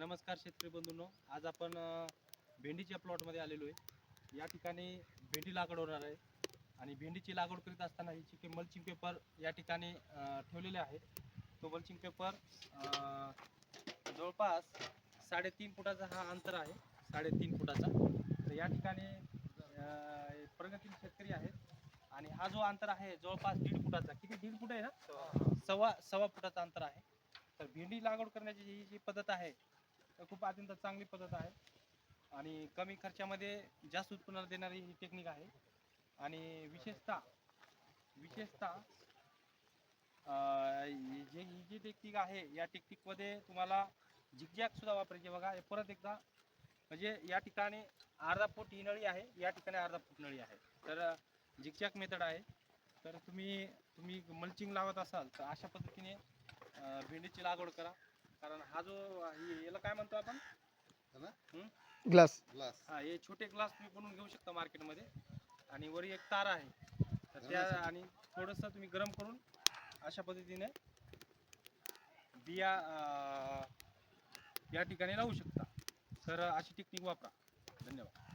नमस्कार शेतकरी बंधूंनो. आज आपण भेंडीच्या प्लॉटमध्ये आलेलो आहे. या ठिकाणी भेंडी लागवड होणार आहे आणि भेंडीची लागवड करीत असताना हिची काही मल्चिंग पेपर या ठिकाणी ठेवलेले आहे. तो मल्चिंग पेपर जवळपास साडेतीन फुटाचा हा अंतर आहे. साडेतीन फुटाचा. तर या ठिकाणी प्रगतील शेतकरी आहेत. आणि हा जो अंतर आहे जवळपास दीड फुटाचा. किती? दीड फुट आहे ना? सव्वा सव्वा फुटाचा अंतर आहे. तर भेंडी लागवड करण्याची ही जी पद्धत आहे तर खूप अत्यंत चांगली पद्धत आहे. आणि कमी खर्चामध्ये जास्त उत्पन्न देणारी ही टेक्निक आहे. आणि विशेषतः विशेषतः जे ही जी टेक्निक आहे या टेक्निकमध्ये तुम्हाला झिकझॅक सुद्धा वापरायची बघा हे परत एकदा म्हणजे या ठिकाणी अर्धा फूट ही नळी आहे या ठिकाणी अर्धा फूट नळी आहे. तर झिकझॅक मेथड आहे. तर तुम्ही तुम्ही मल्चिंग लावत असाल तर अशा पद्धतीने भेंडीची लागवड करा. कारण हा जो हे- याला काय म्हणतो आपण? ग्लास. ग्लास. हा हे छोटे ग्लास तुम्ही बनवून घेऊ शकता मार्केटमध्ये. आणि वरी एक तार आहे. तर त्या आणि थोडंसं तुम्ही गरम करून अशा पद्धतीने बिया अं, या ठिकाणी लावू शकता. तर अशी टेक्निक वापरा. धन्यवाद.